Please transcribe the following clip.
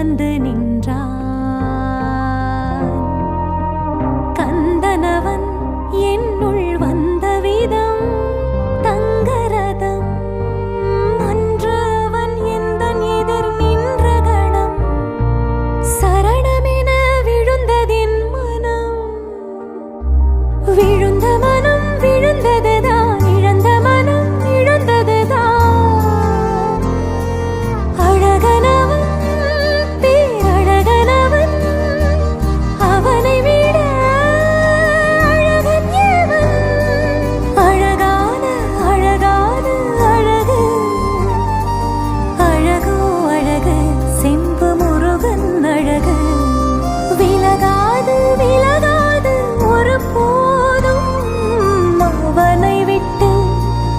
வந்து நின்றான். கந்தனவன் என்னுள் வந்த விதம் தங்கரதம் அன்று அவன் எந்த எதிர் நின்ற கணம் சரணமென விழுந்ததின் மனம். விழு